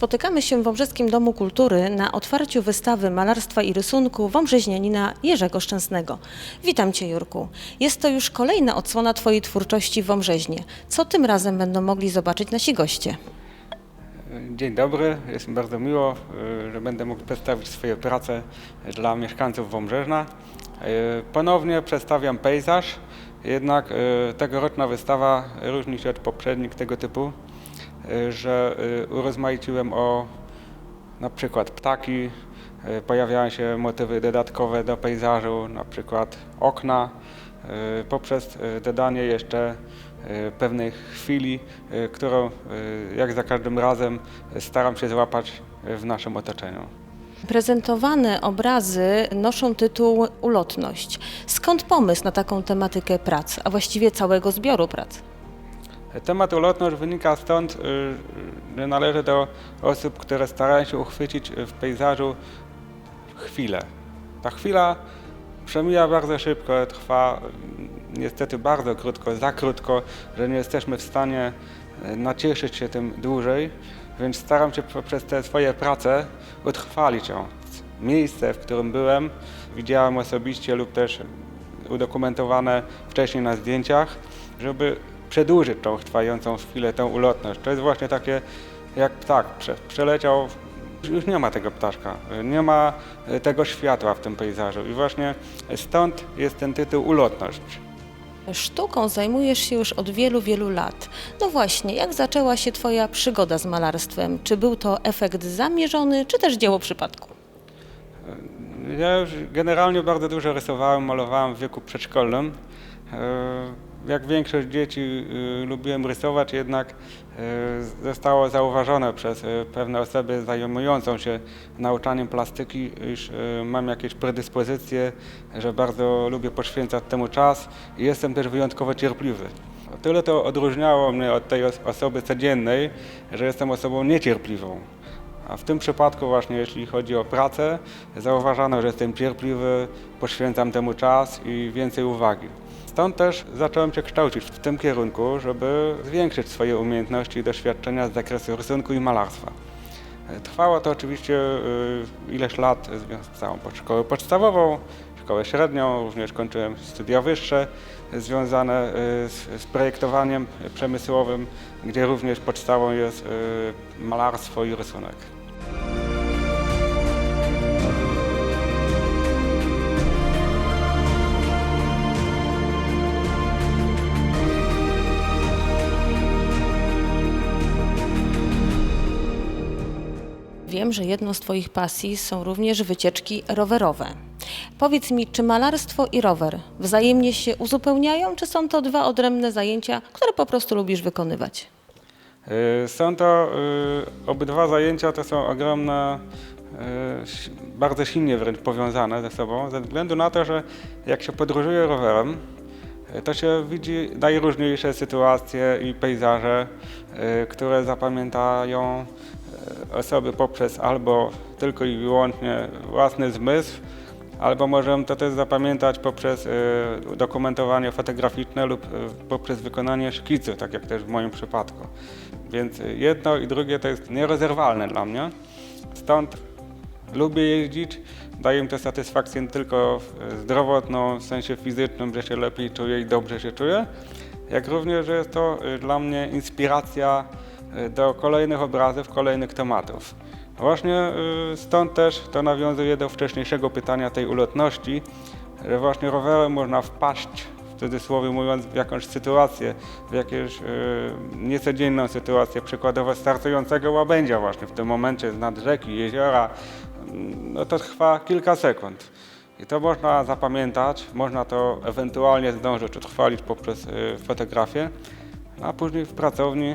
Spotykamy się w Wąbrzeskim Domu Kultury na otwarciu wystawy malarstwa i rysunku wąbrzeźnianina Jerzego Szczęsnego. Witam Cię Jurku. Jest to już kolejna odsłona Twojej twórczości w Wąbrzeźnie. Co tym razem będą mogli zobaczyć nasi goście? Dzień dobry, jest mi bardzo miło, y, że będę mógł przedstawić swoje prace dla mieszkańców Wąbrzeźna. Y, Ponownie przedstawiam pejzaż, jednak y, tegoroczna wystawa różni się od poprzednich tego typu, że y, urozmaiciłem o na przykład ptaki, y, pojawiają się motywy dodatkowe do pejzażu, na przykład okna, y, poprzez y, dodanie jeszcze y, pewnej chwili, y, którą y, jak za każdym razem y, staram się złapać y, w naszym otoczeniu. Prezentowane obrazy noszą tytuł Ulotność. Skąd pomysł na taką tematykę prac, a właściwie całego zbioru prac? Temat ulotność wynika stąd, y, że należy do osób, które starają się uchwycić w pejzażu chwilę. Ta chwila przemija bardzo szybko, trwa y, niestety bardzo krótko, za krótko, że nie jesteśmy w stanie y, nacieszyć się tym dłużej, więc staram się poprzez te swoje prace utrwalić ją. Miejsce, w którym byłem, widziałem osobiście lub też udokumentowane wcześniej na zdjęciach, żeby przedłużyć tą trwającą chwilę, tą ulotność. To jest właśnie takie jak ptak prze, przeleciał, już nie ma tego ptaszka, nie ma e, tego światła w tym pejzażu i właśnie stąd jest ten tytuł ulotność. Sztuką zajmujesz się już od wielu, wielu lat. No właśnie, jak zaczęła się Twoja przygoda z malarstwem? Czy był to efekt zamierzony, czy też dzieło przypadku? Ja już generalnie bardzo dużo rysowałem, malowałem w wieku przedszkolnym. Jak większość dzieci y, lubiłem rysować, jednak y, zostało zauważone przez y, pewne osoby zajmującą się nauczaniem plastyki, iż mam jakieś predyspozycje, że bardzo lubię poświęcać temu czas i jestem też wyjątkowo cierpliwy. Tyle to odróżniało mnie od tej os- osoby codziennej, że jestem osobą niecierpliwą. A w tym przypadku właśnie jeśli chodzi o pracę, zauważano, że jestem cierpliwy, poświęcam temu czas i więcej uwagi. Stąd też zacząłem się kształcić w tym kierunku, żeby zwiększyć swoje umiejętności i doświadczenia z zakresu rysunku i malarstwa. Trwało to oczywiście y, ileś lat z całą szkołę podstawową, szkołę średnią, również kończyłem studia wyższe y, związane y, z, projektowaniem przemysłowym, gdzie również podstawą jest y, malarstwo i rysunek. Wiem, że jedną z Twoich pasji są również wycieczki rowerowe. Powiedz mi, czy malarstwo i rower wzajemnie się uzupełniają, czy są to dwa odrębne zajęcia, które po prostu lubisz wykonywać? Y, Są to y, obydwa zajęcia, to są ogromne, si- bardzo silnie wręcz powiązane ze sobą, ze względu na to, że jak się podróżuje rowerem, to się widzi najróżniejsze sytuacje i pejzaże, y, które zapamiętają y, osoby poprzez albo tylko i wyłącznie własny zmysł, albo możemy to też zapamiętać poprzez dokumentowanie fotograficzne lub poprzez wykonanie szkicu, tak jak też w moim przypadku. Więc jedno i drugie to jest nierozerwalne dla mnie. Stąd lubię jeździć, daje mi to satysfakcję tylko w- zdrowotną, w sensie fizycznym, że się lepiej czuję i dobrze się czuję, jak również, że jest to y, dla mnie inspiracja y, do kolejnych obrazów, kolejnych tematów. Właśnie stąd też to nawiązuje do wcześniejszego pytania tej ulotności, że właśnie rowerem można wpaść, w cudzysłowie mówiąc, w jakąś sytuację, w jakąś niecodzienną sytuację, przykładowo startującego łabędzia właśnie w tym momencie z nad rzeki, jeziora, no to trwa kilka sekund. I to można zapamiętać, można to ewentualnie zdążyć utrwalić poprzez y, fotografię, a później w pracowni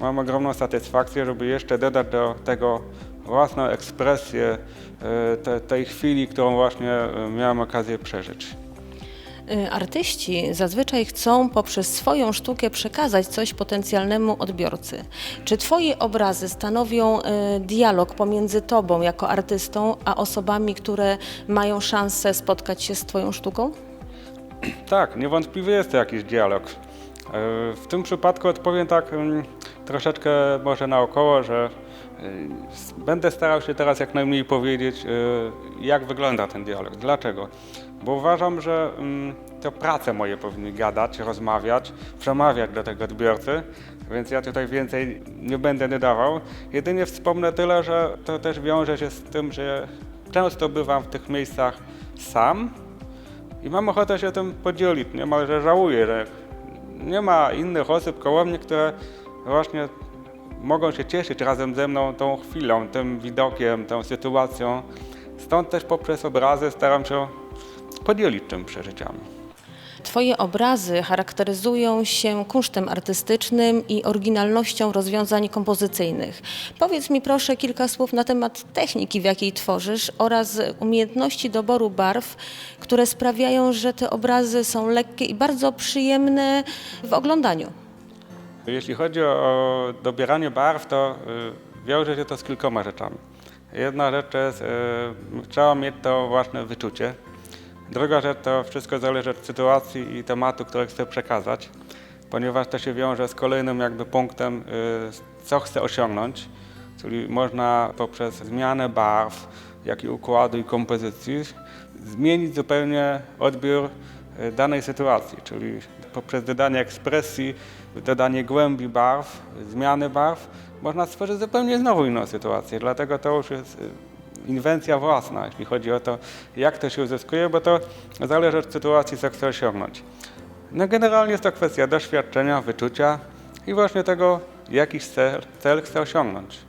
mam ogromną satysfakcję, żeby jeszcze dodać do tego własną ekspresję y, te, tej chwili, którą właśnie y, miałem okazję przeżyć. Y, Artyści zazwyczaj chcą poprzez swoją sztukę przekazać coś potencjalnemu odbiorcy. Czy Twoje obrazy stanowią y, dialog pomiędzy Tobą jako artystą, a osobami, które mają szansę spotkać się z Twoją sztuką? Tak, niewątpliwie jest to jakiś dialog. E, W tym przypadku odpowiem tak, mm, troszeczkę może naokoło, że y, będę starał się teraz jak najmniej powiedzieć, y, jak wygląda ten dialog. Dlaczego? Bo uważam, że mm, to prace moje powinny gadać, rozmawiać, przemawiać do tego odbiorcy, więc ja tutaj więcej nie będę dodawał. Jedynie wspomnę tyle, że to też wiąże się z tym, że często bywam w tych miejscach sam i mam ochotę się tym podzielić. Niemalże żałuję, że nie ma innych osób koło mnie, które właśnie mogą się cieszyć razem ze mną tą chwilą, tym widokiem, tą sytuacją. Stąd też poprzez obrazy staram się podzielić tym przeżyciami. Twoje obrazy charakteryzują się kunsztem artystycznym i oryginalnością rozwiązań kompozycyjnych. Powiedz mi proszę kilka słów na temat techniki, w jakiej tworzysz oraz umiejętności doboru barw, które sprawiają, że te obrazy są lekkie i bardzo przyjemne w oglądaniu. Jeśli chodzi o dobieranie barw, to y, wiąże się to z kilkoma rzeczami. Jedna rzecz jest, y, trzeba mieć to własne wyczucie. Druga rzecz to wszystko zależy od sytuacji i tematu, który chcę przekazać, ponieważ to się wiąże z kolejnym jakby punktem, y, co chcę osiągnąć. Czyli można poprzez zmianę barw, jak i układu i kompozycji zmienić zupełnie odbiór danej sytuacji, czyli poprzez dodanie ekspresji, dodanie głębi barw, zmiany barw, można stworzyć zupełnie znowu inną sytuację. Dlatego to już jest y, inwencja własna, jeśli chodzi o to, jak to się uzyskuje, bo to zależy od sytuacji, co chcę osiągnąć. No generalnie jest to kwestia doświadczenia, wyczucia i właśnie tego, jaki cel, cel chcę osiągnąć.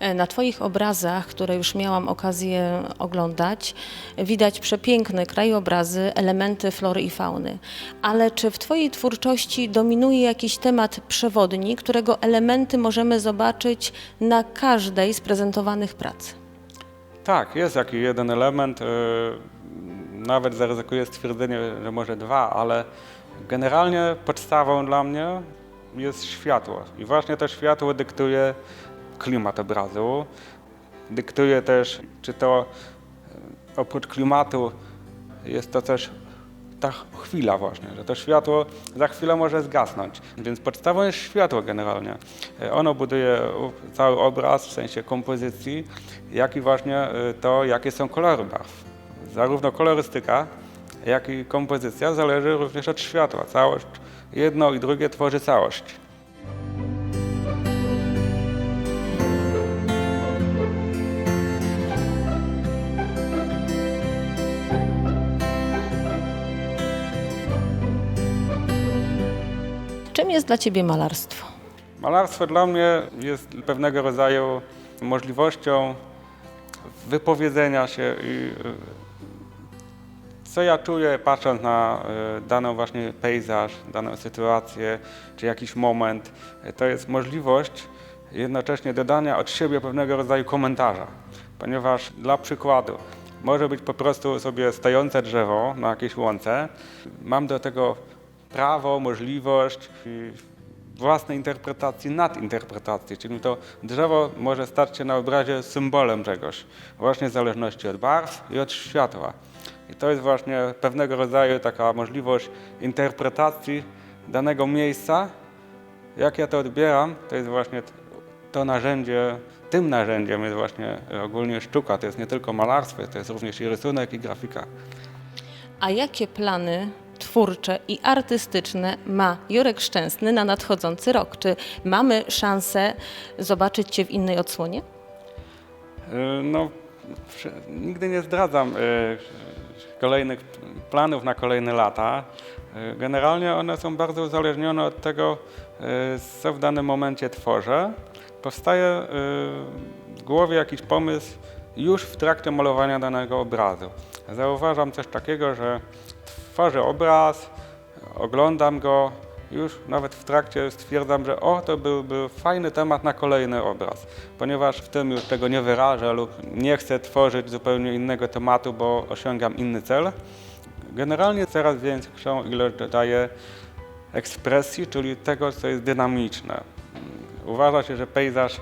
E, Na Twoich obrazach, które już miałam okazję oglądać, widać przepiękne krajobrazy, elementy flory i fauny. Ale czy w Twojej twórczości dominuje jakiś temat przewodni, którego elementy możemy zobaczyć na każdej z prezentowanych prac? Tak, jest taki jeden element, yy, nawet zaryzykuję stwierdzenie, że może dwa, ale generalnie podstawą dla mnie jest światło. I właśnie to światło dyktuje klimat obrazu, dyktuje też, czy to yy, oprócz klimatu jest to też ta chwila właśnie, że to światło za chwilę może zgasnąć. Więc podstawą jest światło generalnie. E, Ono buduje cały obraz w sensie kompozycji, jak i właśnie e, to, jakie są kolory barw. Zarówno kolorystyka, jak i kompozycja zależy również od światła. Całość, jedno i drugie tworzy całość. Jest dla Ciebie malarstwo? Malarstwo dla mnie jest pewnego rodzaju możliwością wypowiedzenia się i y, co ja czuję patrząc na y, daną właśnie pejzaż, daną sytuację czy jakiś moment. To jest możliwość jednocześnie dodania od siebie pewnego rodzaju komentarza, ponieważ dla przykładu może być po prostu sobie stojące drzewo na jakiejś łące. Mam do tego prawo, możliwość własnej interpretacji nadinterpretacji, czyli to drzewo może stać się na obrazie symbolem czegoś, właśnie w zależności od barw i od światła. I to jest właśnie pewnego rodzaju taka możliwość interpretacji danego miejsca. Jak ja to odbieram, to jest właśnie to narzędzie, tym narzędziem jest właśnie ogólnie sztuka. To jest nie tylko malarstwo, to jest również i rysunek, i grafika. A jakie plany twórcze i artystyczne ma Jurek Szczęsny na nadchodzący rok? Czy mamy szansę zobaczyć Cię w innej odsłonie? Y, No, nigdy nie zdradzam y, kolejnych planów na kolejne lata. Y, Generalnie one są bardzo uzależnione od tego, co w danym momencie tworzę. Powstaje w głowie jakiś pomysł już w trakcie malowania danego obrazu. Zauważam coś takiego, że tworzę obraz, oglądam go, już nawet w trakcie stwierdzam, że o, to byłby fajny temat na kolejny obraz, ponieważ w tym już tego nie wyrażę lub nie chcę tworzyć zupełnie innego tematu, bo osiągam inny cel. Generalnie coraz większą ilość dodaję ekspresji, czyli tego, co jest dynamiczne. Uważa się, że pejzaż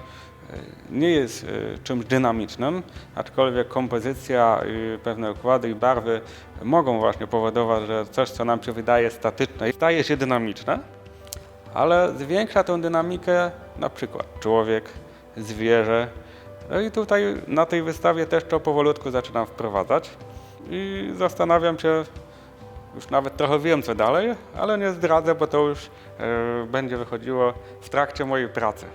nie jest e, czymś dynamicznym, aczkolwiek kompozycja i pewne układy i barwy mogą właśnie powodować, że coś, co nam się wydaje statyczne, staje się dynamiczne. ale zwiększa tą dynamikę na przykład człowiek, zwierzę. No i tutaj na tej wystawie też to powolutku zaczynam wprowadzać i zastanawiam się, już nawet trochę wiem co dalej, ale nie zdradzę, bo to już e, będzie wychodziło w trakcie mojej pracy.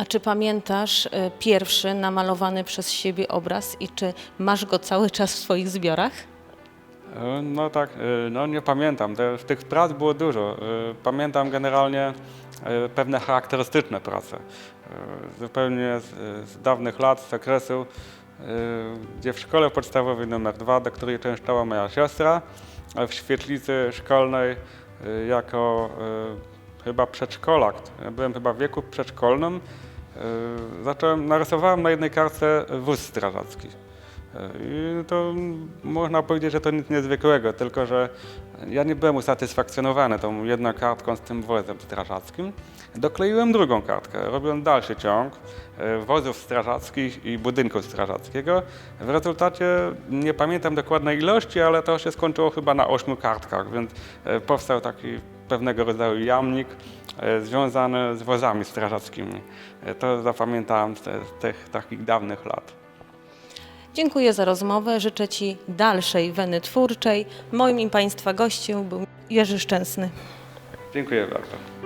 A czy pamiętasz e, pierwszy namalowany przez siebie obraz i czy masz go cały czas w swoich zbiorach? E, No tak, e, no nie pamiętam. Tych prac było dużo. Pamiętam generalnie pewne charakterystyczne prace. Zupełnie z, dawnych lat, z okresu, gdzie w szkole podstawowej numer 2, do której częstowała moja siostra, w świetlicy szkolnej jako chyba przedszkolak, byłem chyba w wieku przedszkolnym, e, zacząłem, narysowałem na jednej kartce wóz strażacki. I to można powiedzieć, że to nic niezwykłego, tylko że ja nie byłem usatysfakcjonowany tą jedną kartką z tym wozem strażackim. Dokleiłem drugą kartkę, robiąc dalszy ciąg e, wozów strażackich i budynku strażackiego. W rezultacie nie pamiętam dokładnej ilości, ale to się skończyło chyba na ośmiu kartkach, więc e, powstał taki pewnego rodzaju jamnik e, związany z wozami strażackimi. E, To zapamiętałem z, z tych takich dawnych lat. Dziękuję za rozmowę. Życzę Ci dalszej weny twórczej. Moim i Państwa gościem był Jerzy Szczęsny. Dziękuję bardzo.